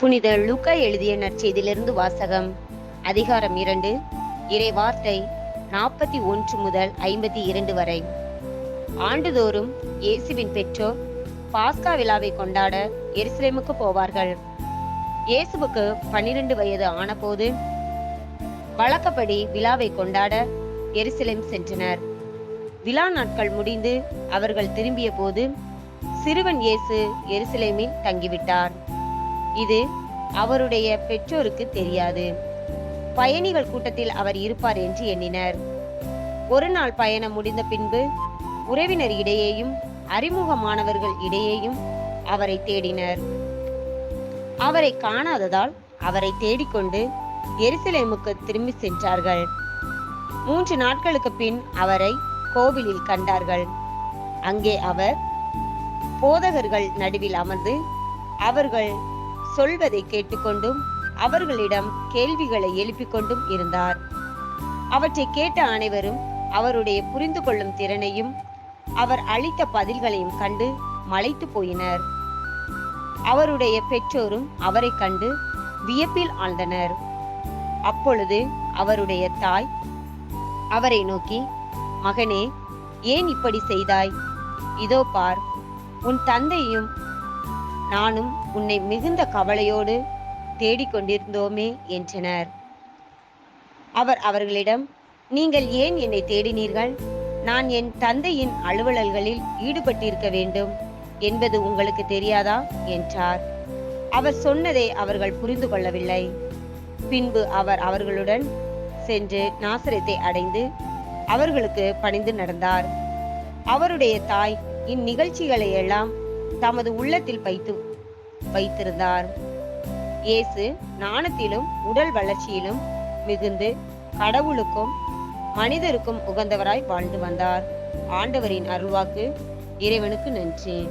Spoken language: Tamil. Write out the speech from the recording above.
புனித லுக்கா எழுதிய நற்செய்தியிலிருந்து வாசகம். அதிகாரம் இரண்டு. இறை வார்த்தை நாற்பத்தி ஒன்று முதல் ஐம்பத்தி இரண்டு வரை. ஆண்டுதோறும் இயேசுவின் பெற்றோர் பாஸ்கா விழாவை கொண்டாட எருசலேமுக்கு போவார்கள். இயேசுவுக்கு பன்னிரண்டு வயது ஆனபோது வழக்கப்படி விழாவை கொண்டாட எருசலேம் சென்றனர். விழா நாட்கள் முடிந்து அவர்கள் திரும்பிய போது சிறுவன் இயேசு எருசலேமில் தங்கிவிட்டார். இது அவருடைய பெற்றோருக்கு தெரியாது. பயணிகள் கூட்டத்தில் அவர் இருப்பார் என்று எண்ணினர். ஒரு நாள் பயணம் முடிந்த பின்பு உறவினர் இடையேயும் அறிமுகமானவர்கள் இடையேயும் அவரை தேடினர். அவரை காணாததால் அவரை தேடிக்கொண்டு எருசலேமுக்கு திரும்பி சென்றார்கள். மூன்று நாட்களுக்கு பின் அவரை கோவிலில் கண்டார்கள். அங்கே அவர் போதகர்கள் நடுவில் அமர்ந்து அவர்கள் சொல்வதை கேட்டுக்கொண்டும் அவர்களிடம் கேள்விகளை எழுப்பிக் கொண்டும் இருந்தார். அவற்றை கேட்ட அனைவரும் அவருடைய புரிந்து கொள்ளும் திறனையும் அவர் அளித்த பதில்களையும் கண்டு மலைத்து போயினர். அவருடைய பெற்றோரும் அவரை கண்டு வியப்பில் ஆழ்ந்தனர். அப்பொழுது அவருடைய தாய் அவரை நோக்கி மகனே ஏன் இப்படி செய்தாய்? இதோ பார் உன் தந்தையும் நானும் உன்னை மிகுந்த கவலையோடு தேடிக்கொண்டிருந்தோமே என்றனர். அவர் அவர்களிடம் நீங்கள் ஏன் என்னை தேடினீர்கள்? நான் என் தந்தையின் அலுவலல்களில் ஈடுபட்டிருக்க வேண்டும். என்பது உங்களுக்கு தெரியாதா? என்றார். அவர் சொன்னதை அவர்கள் புரிந்து கொள்ளவில்லை. பின்பு அவர் அவர்களுடன் சென்று நாசரத்தை அடைந்து அவர்களுக்கு பணிந்து நடந்தார். அவருடைய தாய் இந்நிகழ்ச்சிகளை எல்லாம் தமது உள்ளத்தில் வைத்து வைத்திருந்தார். இயேசு ஞானத்திலும் உடல் வளர்ச்சியிலும் மிகுந்து கடவுளுக்கும் மனிதருக்கும் உகந்தவராய் வாழ்ந்து வந்தார். ஆண்டவரின் அருள்வாக்கு இறைவனுக்கு நன்றி.